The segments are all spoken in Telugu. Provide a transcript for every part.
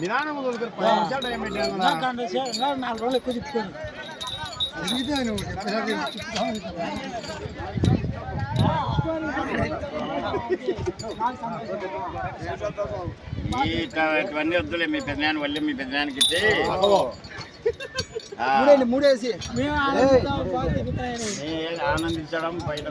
నిదానం వదులుకొని పది నిమిషాలు టైం పెట్టాను నాలుగు రోజులు ఎక్కువ చెప్పుకోను ఈ ఇట్లా- ఇవన్నీ వద్దులే మీ పెద్దనాన్న వల్లి మీ పెద్దనాన్నకి ఆ, మూడేసి. ఆనందించడం బయట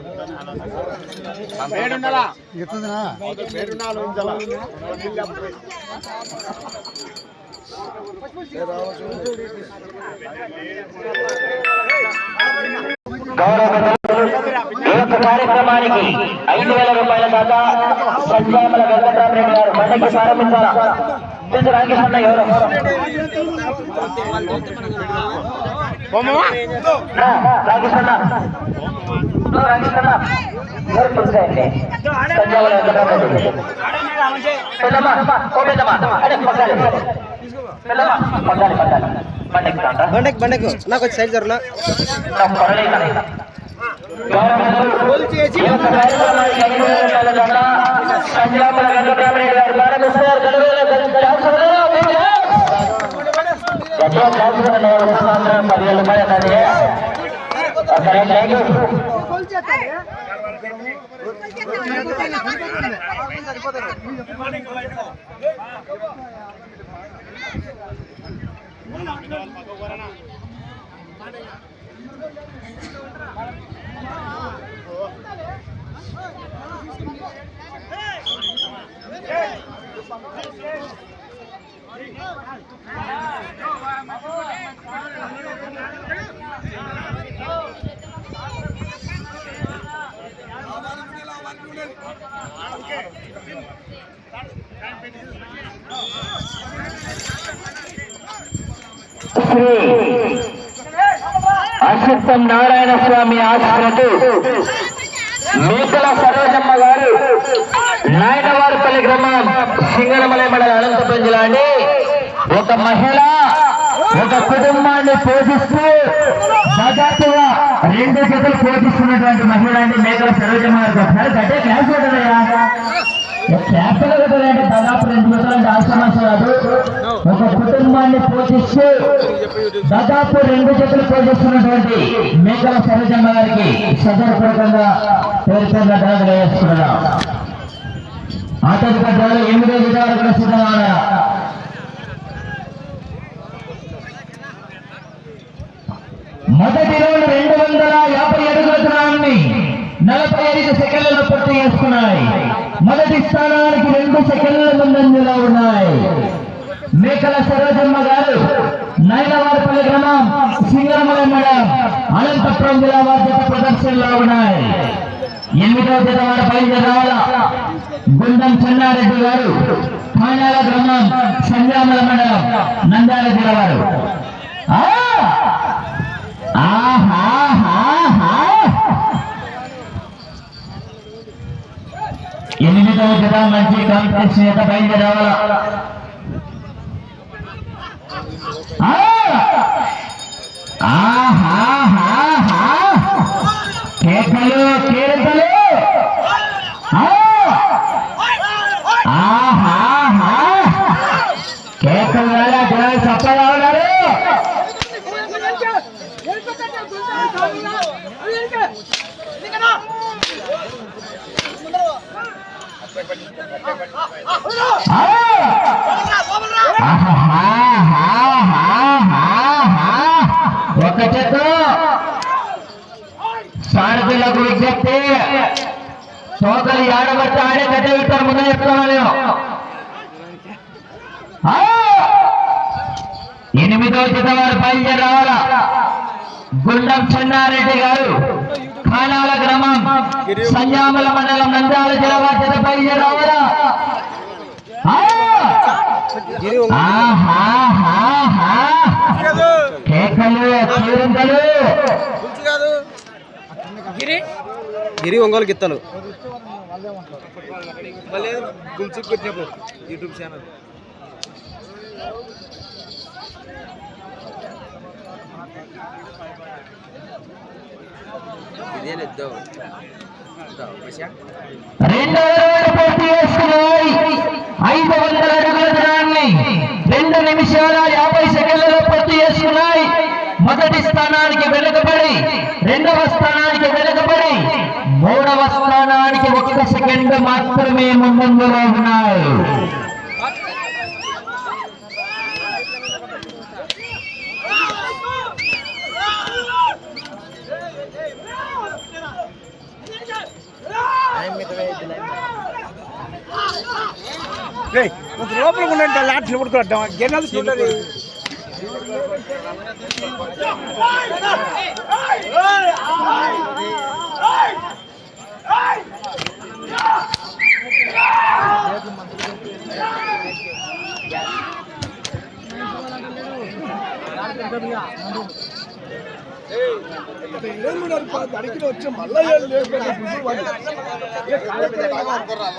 కార్యక్రమానికి ఐదు వేల రూపాయల దాకా సంజామల వెంకటరామరెడ్డి గారు బండకి ప్రారంభించారా తెలుసు రామకృష్ణ ఎవరు రా, రామకృష్ణ నువ్వు రామకృష్ణ ఎవరు తెలుసాయండి సంజామల వెంకటరామరెడ్డి పెద్దమ్మా ఓ పెద్దమ్మా అదే పక్కాలి పెద్దమ్మా పక్కాలి పక్కాలి బండకి రాండ్రా. బండకు బండకు నాకు వచ్చి సైడ్ జరునా నా గట్టిగా శాసనసభలో పదివేల రూపాయలు అన్నది. సరే, యూ. శ్రీ అశ్వత్థం నారాయణ స్వామి ఆశ్రతు మేకల సరోజమ్మ గారు నాయనవారిపల్లి గ్రామం సింగనమలై మండల అనంతపురం జిల్లా అండి. ఒక మహిళ ఒక కుటుంబాన్ని పోషిస్తూ దాదాపుగా రెండు జతలు పోషిస్తున్నటువంటి మహిళ అండి. మేకల సరోజమ్మ గారు. ఒకసారి గట్టే క్లాస్ ఉంటుందయ్యా క్యాపిటల్ దాదాపు రెండు జతలు అంటే ఆశ్రమం కాదు. ఒక కుటుంబాన్ని పోషిస్తూ దాదాపు రెండు జతలు పోషిస్తున్నటువంటి మేకల సరోజమ్మ గారికి సదర్పూర్వకంగా పేరుతో ధనాలు వేస్తున్నాం ఆటోదిక ధరలు ఎనిమిదో విధాలు కూడా సిద్ధంగా ఉన్నాయా? మొదటి రోజు రెండు వందల యాభై అడుగుల దూరాన్ని నలభై ఐదు సెకండ్లలో పూర్తి చేసుకున్నాయి. మొదటి స్థానానికి రెండు సెకండ్ల ముందంజలో ఉన్నాయి. మేకల సరోజమ్మ గారు నైనవారిపల్లి గ్రామం సింగరమల మండలం అనంతపురం జిల్లా బాధ్యత ప్రదర్శనలో ఉన్నాయి. ఎనిమిదవ జత వారి బయలుదేరాల గుండం చెన్నారెడ్డి గారు కాణాల గ్రామం సంగ్రామల మండలం నంద్యాల జిల్లా వారు. ఆ! ఎనిమిదవ జత మంచి కాంపిటీషన్ యొక్క బయలుదేరాల ఆ! ఆహాహాహా! కేకలు కేకలు ఒక చెత్త సారథులకు విజ్ఞప్తి తోకలు ఆడబట్టి ఆడే గడ్డ పెట్టారు ముందు చెప్తాను నేను ఎనిమిదో జత వారు బయలుదేరి రావాలా గుండం చెన్నారెడ్డి గారు ఖానాల గ్రామం సంజామల మండలం నంద్యాల జిల్లా బాధ్యత జత బయలుదేరి రావాలా ఆ! ఆహాహాహా! కేకలు కేరింతలు గిరి ఒంగోలు గిత్తలు. యూట్యూబ్ ఛానల్ ఇదేనిద్దాం రౌండ్ పూర్తి చేసుకున్నాయి ఐదు వందల అడుగుల దూరాన్ని రెండు నిమిషాల యాభై సెకండ్లలో పూర్తి చేసుకున్నాయి మొదటి స్థానానికి వెనుకబడి రెండవ స్థానానికి వెనుకబడి మూడవ స్థానానికి ఒక్క సెకండ్ మాత్రమే ముందంజలో ఉన్నాయి. లోపల ఉండండి లాట్ నిలబడుకోవద్దాం గెన్నది చూడండి అడిగిన వచ్చి మళ్ళీ మూడవ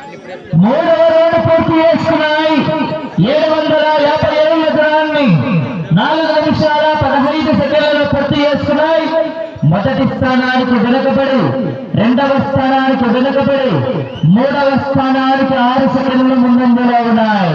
రౌండ్ పూర్తి చేస్తున్నాయి. ఏడు వందల యాభై ఏడు ఎకరాన్ని నాలుగు నిమిషాల పదహైదు సెకండ్లలో పూర్తి చేసుకున్నాయి మొదటి స్థానానికి వెనుకబడి రెండవ స్థానానికి వెనుకబడి మూడవ స్థానానికి ఆరు సెకండ్లు ముందంజలో ఉన్నాయి.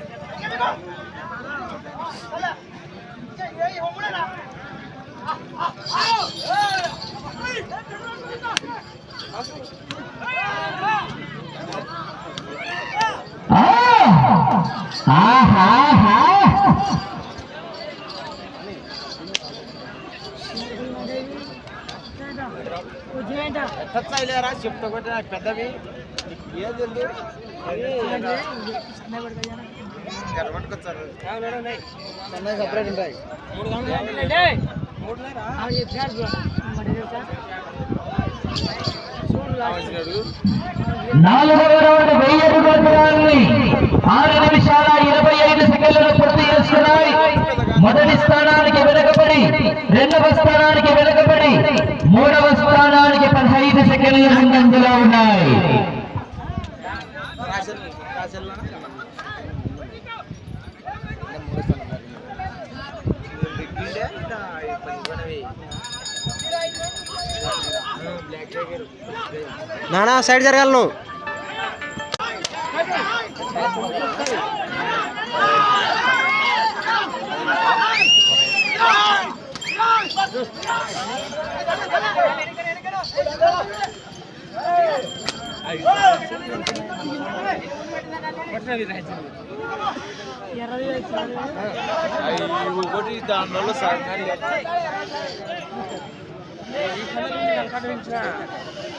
ఆ! ఆహాహా! లేరా చెప్తా ఒకటి నాకు పెద్దవి ఏది పట్టుకొచ్చారు సపరేట్ ఉంటాయి. నాలుగవ రౌండ్ వెయ్యి అడుగులని ఆరు నిమిషాల ఇరవై ఐదు సెకండ్లను పూర్తి చేసుకున్నాయి మొదటి స్థానానికి వెనుకబడి రెండవ స్థానానికి వెనుకబడి మూడవ స్థానానికి పదహైదు సెకండ్ల ముందంజలో ఉన్నాయి. నానా సైడ్ జరగాలను ఒకటి దానిలో సాగాలి ఆ!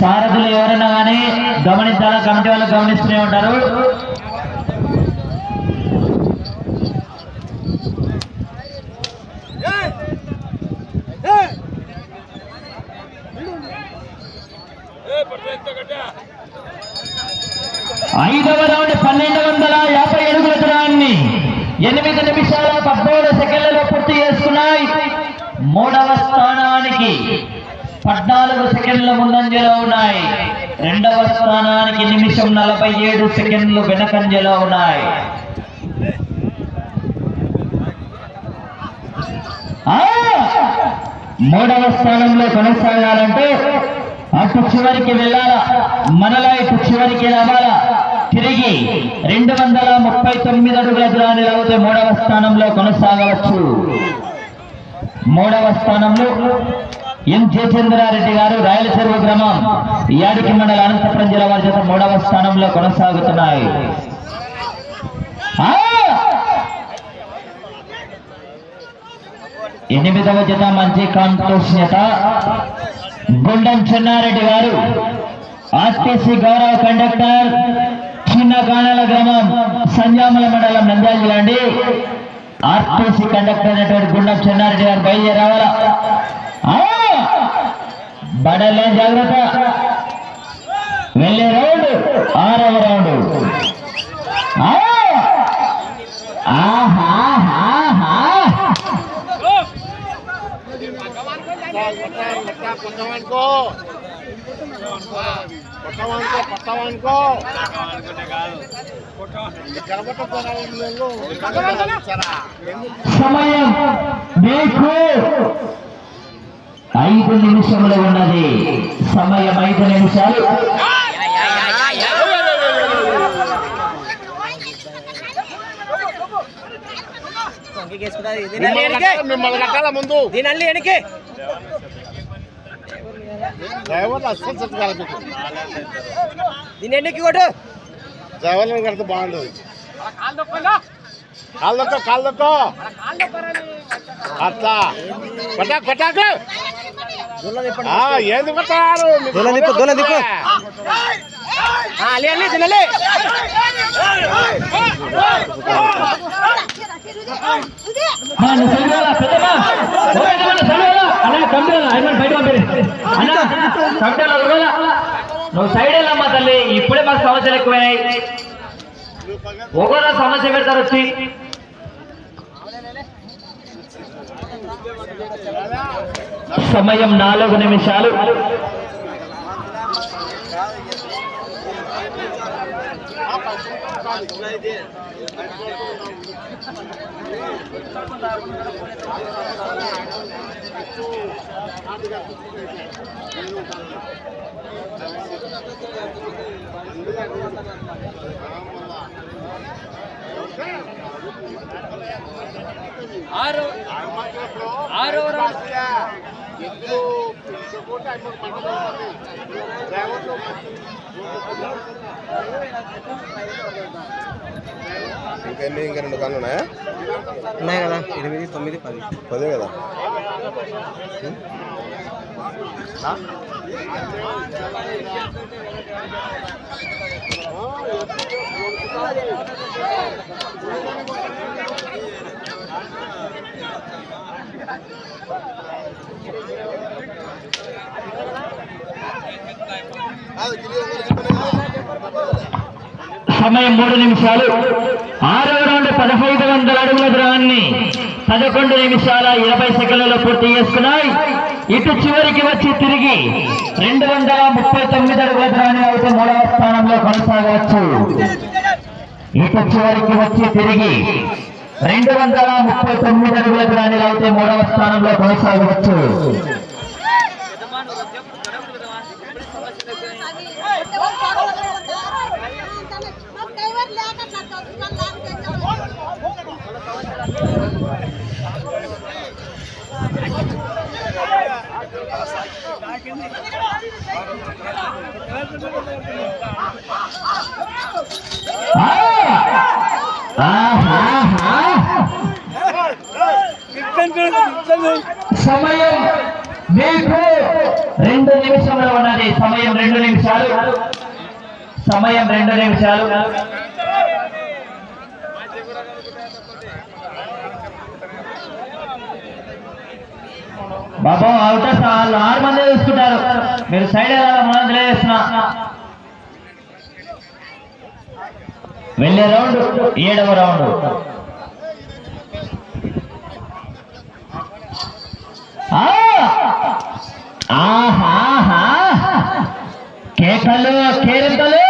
సారథులు ఎవరైనా కానీ గమనించాలా? కమిటీ వాళ్ళు గమనిస్తూనే ఉంటారు. ఐదవ రౌండ్ పన్నెండు వందల యాభై అడుగుల దూరాన్ని ఎనిమిది నిమిషాల పద్నాలుగు సెకండ్లలో పూర్తి చేసుకున్నాయి. మూడవ స్థానానికి పద్నాలుగు సెకండ్ల ముందంజలో ఉన్నాయి. రెండవ స్థానానికి నిమిషం నలభై ఏడు సెకండ్లు వెనకంజలో ఉన్నాయి. మూడవ స్థానంలో కొనసాగాలంటే అటు చివరికి వెళ్ళాలా? మనలా ఇటు చివరికి రావాలా? తిరిగి రెండు వందల ముప్పై తొమ్మిది అడుగుల దూరాన్ని లేకపోతే మూడవ స్థానంలో కొనసాగవచ్చు. మూడవ స్థానంలో ఎం జయచంద్రారెడ్డి గారు రాయలచెరువు గ్రామం యాడికి మండల అనంతపురం జిల్లా వారి చేత మూడవ స్థానంలో కొనసాగుతున్నాయి. ఎనిమిదవ జత మంచి కాంతోష్ణత గుండం చెన్నారెడ్డి గారు ఆర్టీసీ గౌరవ కండక్టర్ చిన్న గాణాల గ్రామం సంజామల మండలం నంద్యాల జిల్లా అండి. ఆర్టీసీ కండక్టర్ అయినటువంటి గుండం చెన్నారెడ్డి గారు బయలుదేరి బడలే జాగ్రత్త. వెళ్ళే రౌండ్ ఆరవ రౌండ్. సమయం మీకు ఐదు నిమిషములు ఉన్నది. సమయం ఐదు నిమిషాలు. మిమ్మల్ని కట్టాల ముందు దీని అల్లి వెనకే డ్రైవర్ అస్సలు సెట్ కాలేదు. మీకు. దీని ఎన్నికి కొట్టు డ్రైవర్లను కడితే బాగుండదు కాలు దొక్క అట్లా. కొట్టా కొట్టాకు ఏంది కొట్టారు తినలే. నువ్వు సైడ్ వెళ్ళమ్మా తల్లి ఇప్పుడే మాకు సమస్యలు ఎక్కువైనాయి. ఒకరో సమస్య పెడతారు వచ్చి? సమయం నాలుగు నిమిషాలు. ఇంకెన్ని ఇంకా రెండు కాళ్ళు ఉన్నాయా? ఉన్నాయి కదా. ఎనిమిది తొమ్మిది పది. పదే కదా. సమయం మూడు నిమిషాలు. ఆరవ రౌండ్ పదహైదు వందల అడుగుల దూరాన్ని పదకొండు నిమిషాల ఇరవై సెకండ్లలో పూర్తి చేస్తున్నాయి ఇటు చివరికి వచ్చి తిరిగి రెండు వందల ముప్పై తొమ్మిది అడుగుల అయితే మూడవ స్థానంలో కొనసాగవచ్చు. ఇటు చివరికి వచ్చి తిరిగి రెండు వందల ముప్పై తొమ్మిది అడుగుల దూరాన్ని అయితే మూడవ స్థానంలో కొనసాగవచ్చు. సమయం మీకు రెండు నిమిషంలో ఉన్నది. సమయం రెండు నిమిషాలు. సమయం రెండు నిమిషాలు. బాబా అవుతా చాలా ఆరు మంది చూసుకుంటారు మీరు సైడ్ మనం తెలియజేస్తున్నా. వెళ్ళే రౌండ్ ఏడవ రౌండ్ ఆహా! కేకలు కేరింతలు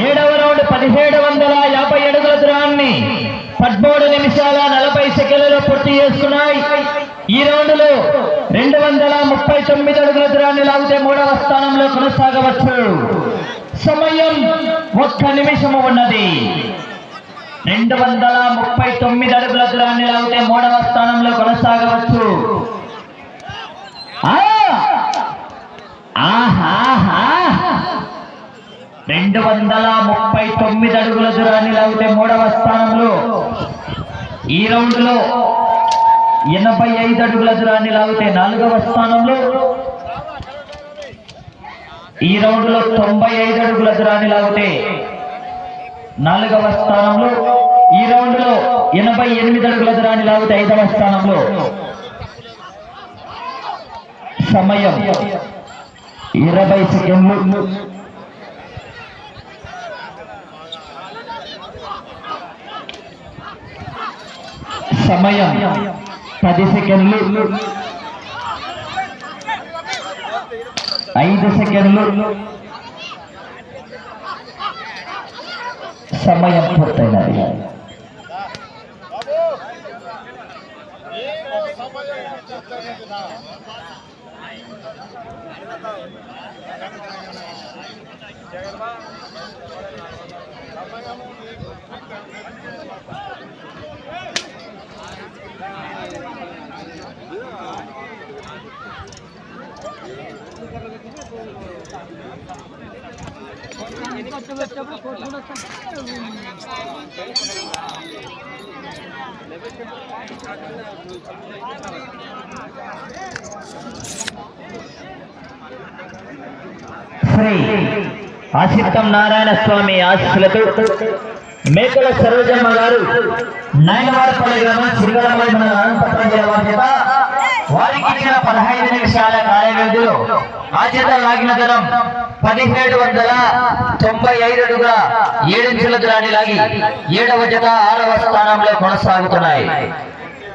ఏడవ రౌండ్ పదిహేడు వందల యాభై అడుగుల దూరాన్ని మూడు నిమిషాల నలభై సెకండ్లలో పూర్తి చేసుకున్నాయి ఈ రౌండ్లో రెండు వందల ముప్పై తొమ్మిది అడుగుల దూరాన్ని లాగితే మూడవ స్థానంలో కొనసాగవచ్చు. సమయం ఒక్క నిమిషము ఉన్నది. రెండు వందల ముప్పై తొమ్మిది అడుగుల దూరాన్ని లాగితే మూడవ స్థానంలో కొనసాగవచ్చు. ఆహా! రెండు వందల ముప్పై తొమ్మిది అడుగుల దూరాన్ని లాగితే మూడవ స్థానంలో ఈ రౌండ్లో ఎనభై ఐదు అడుగుల దూరాన్ని లాగితే నాలుగవ స్థానంలో ఈ రౌండ్లో తొంభై ఐదు అడుగుల దూరాన్ని లాగితే నాలుగవ స్థానంలో ఈ రౌండ్లో ఎనభై ఎనిమిది అడుగుల దూరాన్ని లాగితే ఐదవ స్థానంలో సమయం ఇరవై సెకండ్లు. సమయం. పది సెకండ్లు. ఐదు సెకండ్లు. సమయం పూర్తయినది. శ్రీ ఆశిత్తం నారాయణ స్వామి ఆశీస్సులతో మేకల సరోజమ్మ గారు నాయనవారపల్లి గ్రామం శ్రీగలమల్లి మన అనంతపురం జిల్లా వారి చేత వారికి ఇచ్చిన పదహైదు నిమిషాల కార్య వ్యవధిలో లాగిన దూరం పదిహేడు వందల తొంభై ఐదు అడుగుల ఏడించుల దూరాన్ని లాగి ఏడవ జత ఆరవ స్థానంలో కొనసాగుతున్నాయి.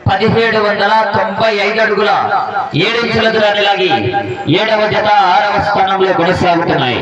పదిహేడు వందల తొంభై ఐదు అడుగుల ఏడించుల దూరాన్ని లాగి ఏడవ జత ఆరవ స్థానంలో కొనసాగుతున్నాయి.